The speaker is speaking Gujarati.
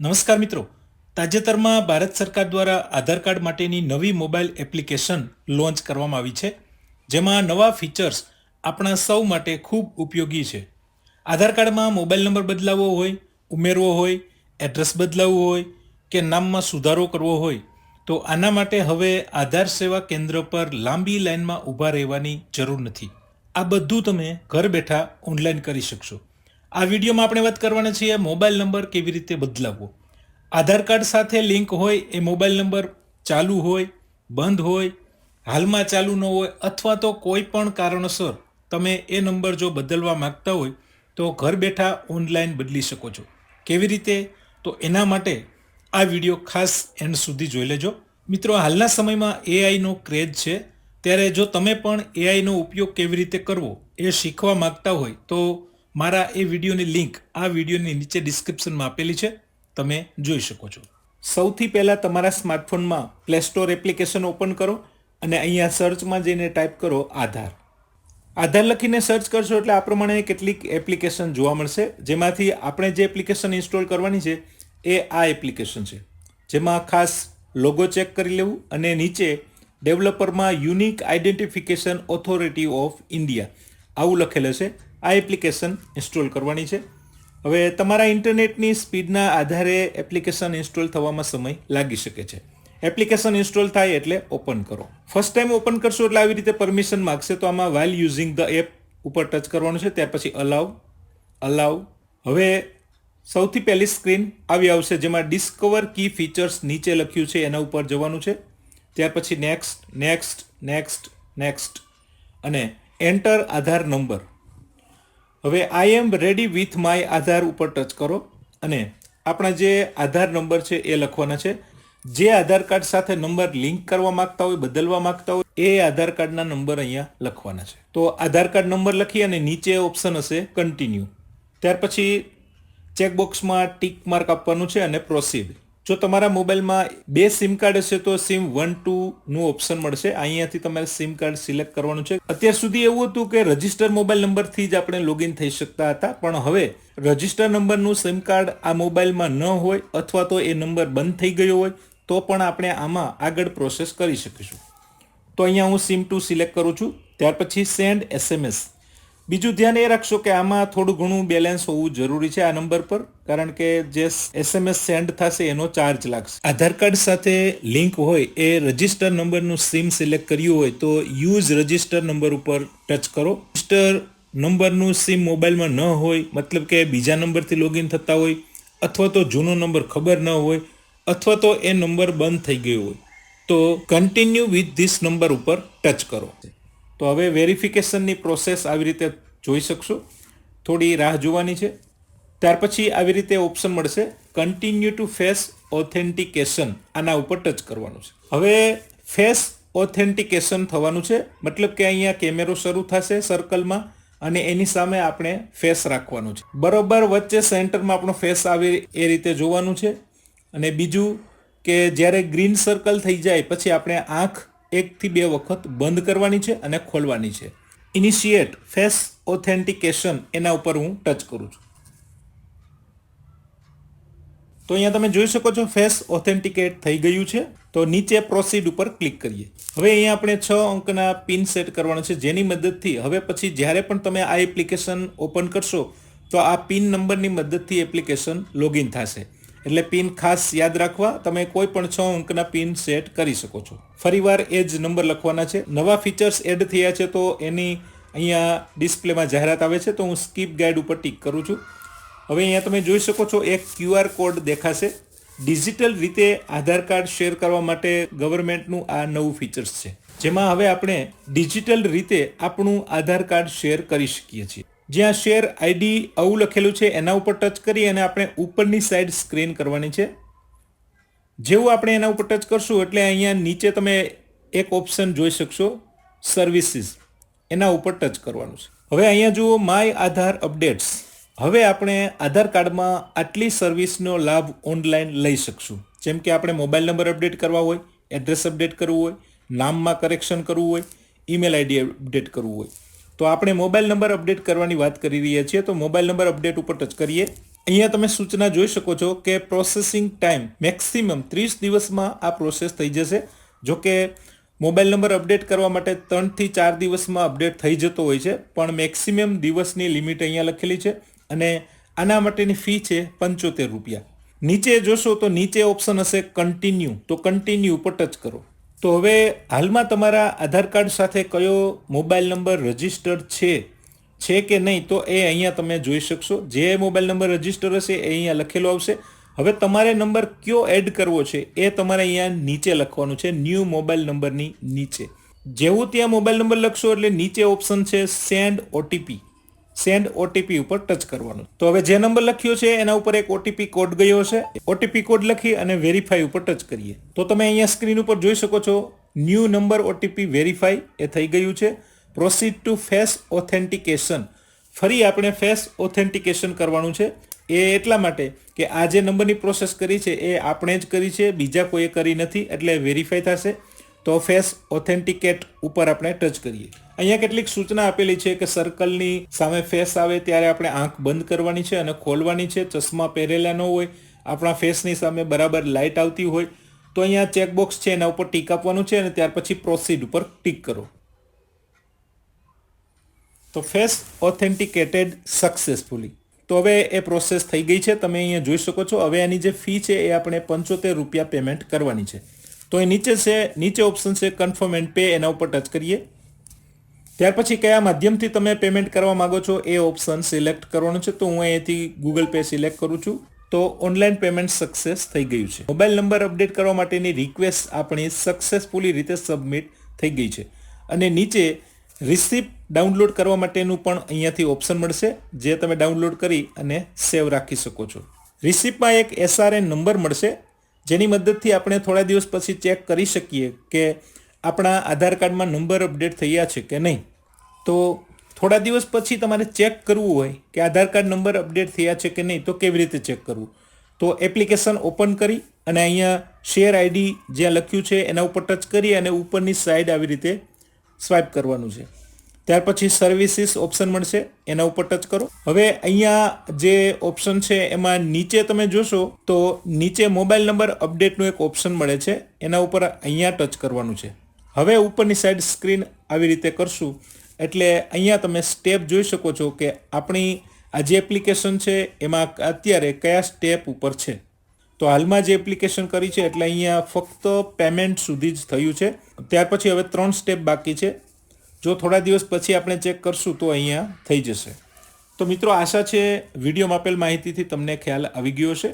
નમસ્કાર મિત્રો. તાજેતરમાં ભારત સરકાર દ્વારા આધાર કાર્ડ માટેની નવી મોબાઈલ એપ્લિકેશન લોન્ચ કરવામાં આવી છે. જેમાં નવા ફીચર્સ આપણા સૌ માટે ખૂબ ઉપયોગી છે. આધાર કાર્ડમાં મોબાઈલ નંબર બદલાવવો હોય, ઉમેરવો હોય, એડ્રેસ બદલાવવું હોય કે નામમાં સુધારો કરવો હોય, તો આના માટે હવે આધાર સેવા કેન્દ્ર પર લાંબી લાઇનમાં ઊભા રહેવાની જરૂર નથી. આ બધું તમે ઘર બેઠા ઓનલાઈન કરી શકશો. આ વિડીયોમાં આપણે વાત કરવાના છીએ મોબાઈલ નંબર કેવી રીતે બદલાવવો. આધાર કાર્ડ સાથે લિંક હોય, એ મોબાઈલ નંબર ચાલુ હોય, બંધ હોય, હાલમાં ચાલુ ન હોય, અથવા તો કોઈ પણ કારણોસર તમે એ નંબર જો બદલવા માંગતા હોય, તો ઘર બેઠા ઓનલાઈન બદલી શકો છો. કેવી રીતે? તો એના માટે આ વીડિયો ખાસ એન્ડ સુધી જોઈ લેજો. મિત્રો, હાલના સમયમાં એઆઈનો ક્રેઝ છે. ત્યારે જો તમે પણ એઆઈનો ઉપયોગ કેવી રીતે કરવો એ શીખવા માંગતા હોય, તો મારા એ વિડીયોની લિંક આ વિડીયોની નીચે ડિસ્ક્રિપ્શનમાં આપેલી છે. તમે જોઈ શકો છો. સૌથી પહેલાં તમારા સ્માર્ટફોનમાં પ્લે સ્ટોર એપ્લિકેશન ઓપન કરો અને અહીંયા સર્ચમાં જઈને ટાઈપ કરો આધાર. આધાર લખીને સર્ચ કરશો એટલે આ પ્રમાણે કેટલીક એપ્લિકેશન જોવા મળશે. જેમાંથી આપણે જે એપ્લિકેશન ઇન્સ્ટોલ કરવાની છે એ આ એપ્લિકેશન છે. જેમાં ખાસ લોગો ચેક કરી લેવું અને નીચે ડેવલપરમાં unique identification authority of India આવું લખેલું છે આ એપ્લિકેશન ઇન્સ્ટોલ કરવાની છે. હવે તમારા ઇન્ટરનેટની સ્પીડના આધારે એપ્લિકેશન ઇન્સ્ટોલ થવામાં સમય લાગી શકે છે. એપ્લિકેશન ઇન્સ્ટોલ થાય એટલે ઓપન કરો. ફર્સ્ટ ટાઈમ ઓપન કરશો એટલે આવી રીતે પરમિશન માગશે તો આમાં વાઇલ યુઝિંગ ધ એપ ઉપર ટચ કરવાનું છે, ત્યાર પછી અલાવ અલાવ હવે સૌથી પહેલી સ્ક્રીન આવી આવશે જેમાં ડિસ્કવર કી ફીચર્સ નીચે લખ્યું છે, એના ઉપર જવાનું છે. ત્યાર પછી નેક્સ્ટ નેક્સ્ટ નેક્સ્ટ નેક્સ્ટ અને એન્ટર આધાર નંબર હવે I am ready with my Aadhaar ઉપર ટચ કરો અને આપણા જે આધાર નંબર છે એ લખવાના છે. જે આધાર કાર્ડ સાથે નંબર લિંક કરવા માંગતા હોય, બદલવા માંગતા હોય, એ આધાર કાર્ડના નંબર અહીંયા લખવાના છે. તો આધાર કાર્ડ નંબર લખી અને નીચે ઓપ્શન હશે કન્ટિન્યુ ત્યાર પછી ચેકબોક્સમાં ટીક માર્ક આપવાનું છે અને પ્રોસીડ જો તમારા મોબાઈલમાં બે સિમ કાર્ડ હશે તો સિમ વન ટુ નું ઓપ્શન મળશે. અહીંયાથી તમારે સિમ કાર્ડ સિલેક્ટ કરવાનું છે. અત્યાર સુધી એવું હતું કે રજિસ્ટર મોબાઈલ નંબરથી જ આપણે લોગિન થઈ શકતા હતા, પણ હવે રજિસ્ટર નંબરનું સિમ કાર્ડ આ મોબાઈલમાં ન હોય અથવા તો એ નંબર બંધ થઈ ગયો હોય, તો પણ આપણે આમાં આગળ પ્રોસેસ કરી શકીશું. તો અહીંયા હું સિમ ટુ સિલેક્ટ કરું છું. ત્યાર પછી સેન્ડ એસએમએસ બીજું ધ્યાન એ રાખશો કે આમાં થોડું ઘણું બેલેન્સ હોવું જરૂરી છે આ નંબર પર, કારણ કે જે એસએમએસ સેન્ડ થશે એનો ચાર્જ લાગશે. આધાર કાર્ડ સાથે લિંક હોય, એ રજિસ્ટર નંબરનું સિમ સિલેક્ટ કર્યું હોય, તો યુઝ રજિસ્ટર નંબર ઉપર ટચ કરો. રજિસ્ટર નંબરનું સિમ મોબાઈલમાં ન હોય, મતલબ કે બીજા નંબરથી લોગિન થતા હોય, અથવા તો જૂનો નંબર ખબર ન હોય, અથવા તો એ નંબર બંધ થઈ ગયો હોય, તો કન્ટિન્યુ વિથ ધીસ નંબર ઉપર ટચ કરો. તો હવે વેરિફિકેશનની પ્રોસેસ આવી રીતે જોઈ શકશો. થોડી રાહ જોવાની છે. ત્યાર પછી આવી રીતે ઓપ્શન મળશે. કન્ટિન્યુ ટુ ફેસ ઓથેન્ટિકેશન આના ઉપર ટચ કરવાનું છે. હવે ફેસ ઓથેન્ટિકેશન થવાનું છે. મતલબ કે અહીંયા કેમેરો શરૂ થશે સર્કલમાં અને એની સામે આપણે ફેસ રાખવાનું છે. બરોબર વચ્ચે સેન્ટરમાં આપણો ફેસ આવે એ રીતે જોવાનું છે. અને બીજું કે જ્યારે ગ્રીન સર્કલ થઈ જાય, પછી આપણે આંખ એકથી બે વખત બંધ કરવાની છે અને ખોલવાની છે. ઇનિશિયેટ ફેસ ઓથેન્ટિકેશન એના ઉપર હું ટચ કરું છું. તો અહીંયા તમે જોઈ શકો છો ફેસ ઓથેન્ટિકેટ થઈ ગયું છે. તો નીચે પ્રોસીડ ઉપર ક્લિક કરીએ. હવે અહીંયા આપણે છ અંકના પિન સેટ કરવાનો છે જેની મદદથી હવે પછી જ્યારે પણ તમે આ એપ્લિકેશન ઓપન કરશો તો આ પિન નંબરની મદદથી એપ્લિકેશન લોગિન થશે. એટલે પિન ખાસ યાદ રાખવા, તમે કોઈ પણ છ અંકના પિન સેટ કરી શકો છો. ફરીવાર એ જ નંબર લખવાના છે. નવા ફીચર્સ એડ થયા છે તો એની અહીંયા ડિસ્પ્લેમાં જાહેરાત આવે છે, તો હું સ્કીપ ગાઈડ ઉપર ટીક કરું છું. હવે અહીંયા તમે જોઈ શકો છો, એક ક્યુઆર કોડ દેખાશે. ડિજિટલ રીતે આધાર કાર્ડ શેર કરવા માટે ગવર્મેન્ટનું આ નવું ફીચર્સ છે. જેમાં હવે આપણે ડિજિટલ રીતે આપણું આધાર કાર્ડ શેર કરી શકીએ છીએ. જ્યાં શેર આઈડી આવું લખેલું છે, એના ઉપર ટચ કરી અને આપણે ઉપરની સાઈડ સ્ક્રીન કરવાની છે. જેવું આપણે એના ઉપર ટચ કરશું એટલે અહીંયા નીચે તમે એક ઓપ્શન જોઈ શકશો સર્વિસીસ એના ઉપર ટચ કરવાનું છે. હવે અહીંયા જુઓ માય આધાર અપડેટ્સ હવે આપણે આધાર કાર્ડમાં આટલી સર્વિસનો લાભ ઓનલાઈન લઈ શકશું. જેમ કે આપણે મોબાઈલ નંબર અપડેટ કરવા હોય એડ્રેસ અપડેટ કરવું હોય, નામમાં કરેક્શન કરવું હોય ઈમેલ આઈડી અપડેટ કરવું હોય. તો આપણે મોબાઈલ નંબર અપડેટ કરવાની વાત કરી રહ્યા છીએ. તો મોબાઈલ નંબર અપડેટ ઉપર ટચ કરીએ. અહીંયા તમે સૂચના જોઈ શકો છો કે પ્રોસેસિંગ ટાઈમ મેક્સિમમ ત્રીસ દિવસમાં આ પ્રોસેસ થઈ જશે. જો કે મોબાઈલ નંબર અપડેટ કરવા માટે ત્રણથી ચાર દિવસમાં અપડેટ થઈ જતો હોય છે. પણ મેક્સિમમ દિવસની લિમિટ અહીંયા લખેલી છે અને આના માટેની ફી છે પંચોતેર રૂપિયા. નીચે જોશો તો નીચે ઓપ્શન હશે કન્ટિન્યુ તો કન્ટિન્યુ ઉપર ટચ કરો. તો હવે હાલમાં તમારા આધાર કાર્ડ સાથે કયો મોબાઈલ નંબર રજિસ્ટર્ડ છે? છે કે નહીં? તો એ અહીંયા તમે જોઈ શકશો. જે મોબાઈલ નંબર રજિસ્ટર હશે એ અહીંયા લખેલો આવશે. હવે તમારે નંબર કયો એડ કરવો છે એ તમારે અહીંયા નીચે લખવાનું છે. ન્યૂ મોબાઈલ નંબરની નીચે. જેવું ત્યાં મોબાઈલ નંબર લખશો એટલે નીચે ઓપ્શન છે સેન્ડ ઓટીપી. સેન્ડ ઓટીપી ઉપર ટચ કરવાનું. તો હવે જે નંબર લખ્યો છે, એના ઉપર એક ઓટીપી કોડ ગયો છે ઓટીપી કોડ લખી અને વેરીફાઈ ઉપર ટચ કરીએ. તો તમે અહીંયા સ્ક્રીન ઉપર જોઈ શકો છો ન્યૂ નંબર ઓટીપી વેરીફાઈ એ થઈ ગયું છે. પ્રોસીડ ટુ ફેસ ઓથેન્ટિકેશન ફરી આપણે ફેસ ઓથેન્ટિકેશન કરવાનું છે. એ એટલા માટે કે આ જે નંબરની પ્રોસેસ કરી છે, એ આપણે જ કરી છે, બીજા કોઈએ કરી નથી, એટલે વેરીફાઈ થશે. તો ફેસ ઓથેન્ટિકેટ ઉપર આપણે ટચ કરીએ. અહીંયા કેટલીક સૂચના આપેલી છે કે સર્કલની સામે ફેસ આવે ત્યારે આપણે આંખ બંધ કરવાની છે અને ખોલવાની છે. ચશ્મા પહેરેલા ન હોય, આપણા ફેસની સામે બરાબર લાઇટ આવતી હોય. તો અહીંયા ચેકબોક્સ છે, એના ઉપર ટીક આપવાનું છે અને ત્યાર પછી પ્રોસીડ ઉપર ટીક કરો. તો ફેસ ઓથેન્ટિકેટેડ સક્સેસફુલી તો હવે એ પ્રોસેસ થઈ ગઈ છે. તમે અહીંયા જોઈ શકો છો. હવે એની જે ફી છે એ આપણે પંચોતેર રૂપિયા પેમેન્ટ કરવાની છે. તો એ નીચે છે, નીચે ઓપ્શન છે કન્ફર્મ એન્ડ પે એના ઉપર ટચ કરીએ. ત્યાર પછી કયા માધ્યમથી તમે પેમેન્ટ કરવા માંગો છો, એ ઓપ્શન સિલેક્ટ કરવાનું છે. તો હું અહીંયાથી ગૂગલ પે સિલેક્ટ કરું છું. તો ઓનલાઈન પેમેન્ટ સક્સેસ થઈ ગયું છે. મોબાઈલ નંબર અપડેટ કરવા માટેની રિક્વેસ્ટ આપણી સક્સેસફુલી રીતે સબમિટ થઈ ગઈ છે. અને નીચે રિસિપ્ટ ડાઉનલોડ કરવા માટેનું પણ અહીંયાથી ઓપ્શન મળશે, જે તમે ડાઉનલોડ કરી અને સેવ રાખી શકો છો. રિસિપ્ટમાં એક એસઆરએન નંબર મળશે. જેની મદદથી આપણે થોડા દિવસ પછી ચેક કરી શકીએ કે આપણા આધાર કાર્ડમાં નંબર અપડેટ થયા છે કે નહીં. તો થોડા દિવસ પછી તમારે ચેક કરવું હોય કે આધાર કાર્ડ નંબર અપડેટ થયા છે કે નહીં, તો કેવી રીતે ચેક કરવું? તો એપ્લિકેશન ઓપન કરી અને અહીંયા શેર આઈડી જ્યાં લખ્યું છે એના ઉપર ટચ કરી અને ઉપરની સાઈડ આવી રીતે સ્વાઇપ કરવાનું છે. ત્યાર પછી સર્વિસીસ ઓપ્શન મળશે, એના ઉપર ટચ કરો. હવે અહીંયા જે ઓપ્શન છે, એમાં નીચે તમે જોશો, તો નીચે મોબાઈલ નંબર અપડેટનું એક ઓપ્શન મળે છે, એના ઉપર અહીંયા ટચ કરવાનું છે. હવે ઉપરની સાઈડ સ્ક્રીન આવી રીતે કરશું, એટલે અહીંયા તમે સ્ટેપ જોઈ શકો છો કે આપણી આ જે એપ્લિકેશન છે, એમાં અત્યારે કયા સ્ટેપ ઉપર છે. તો હાલમાં જે એપ્લિકેશન કરી છે, એટલે અહીંયા ફક્ત પેમેન્ટ સુધી જ થયું છે. ત્યાર પછી હવે ત્રણ સ્ટેપ બાકી છે. જો થોડા દિવસ પછી આપણે ચેક કરશું તો અહીંયા થઈ જશે. તો મિત્રો આશા છે વિડીયોમાં આપેલ માહિતીથી તમને ખ્યાલ આવી ગયો છે